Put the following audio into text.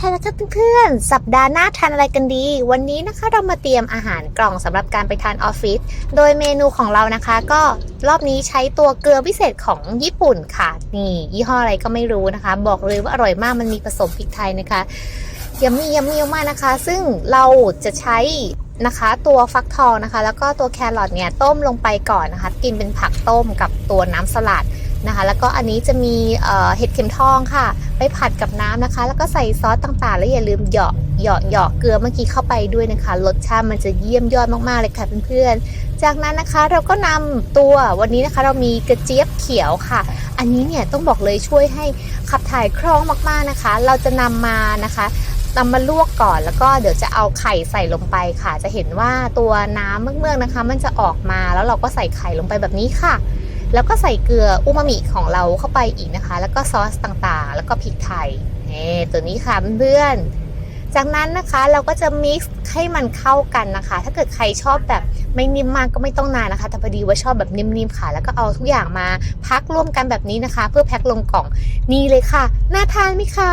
ฮัลโหลครับเพื่อนๆ สัปดาห์หน้าทานอะไรกันดี วันนี้นะคะเรามาเตรียมอาหารกล่องสำหรับการไปทานออฟฟิศ โดยเมนูของเรานะคะ ก็รอบนี้ใช้ตัวเกลือพิเศษของญี่ปุ่นค่ะ นี่ ยี่ห้ออะไรก็ไม่รู้นะคะ บอกเลยว่าอร่อยมากมันมีผสมพริกไทยนะคะยัมมี่ยัมมี่มากนะคะ ซึ่งเราจะใช้นะคะตัวฟักทองนะคะ แล้วก็ตัวแครอทเนี่ยต้มลงไปก่อนนะคะ กินเป็นผักต้มกับตัวน้ำสลัด นะคะ แล้วก็อันนี้จะมีเห็ดเข็มทองค่ะ ไปผัดกับน้ำนะคะ แล้วก็ใส่ซอสต่างๆ แล้วอย่าลืมเหยาะเหยาะเหยาะเกลือเมื่อกี้เข้าไปด้วยนะคะ รสชาติมันจะเยี่ยมยอดมากๆเลยค่ะเพื่อนๆ จากนั้นนะคะเราก็นำตัววันนี้นะคะ เรามีกระเจี๊ยบเขียวค่ะ อันนี้เนี่ยต้องบอกเลยช่วยให้ขับถ่ายคล่องมากๆนะคะ เราจะนำมานะคะนำมาลวกก่อนแล้วก็เดี๋ยวจะเอาไข่ใส่ลงไปค่ะ จะเห็นว่าตัวน้ำเมือกๆนะคะ มันจะออกมาแล้วเราก็ใส่ไข่ลงไปแบบนี้ค่ะ แล้วก็ใส่เกลืออูมามิของเราเข้าไปอีกนะคะ แล้วก็ซอสต่างๆ แล้วก็พริกไทยนี่ตัวนี้ค่ะเพื่อนจากนั้นนะคะเราก็จะมิกซ์ให้มันเข้ากันนะคะ ถ้าเกิดใครชอบแบบไม่นิ่มมากก็ไม่ต้องนานนะคะ แต่พอดีว่าชอบแบบนิ่มๆค่ะ แล้วก็เอาทุกอย่างมาพักร่วมกันแบบนี้นะคะ เพื่อแพ็คลงกล่องนี่เลยค่ะ น่าทานไหมคะ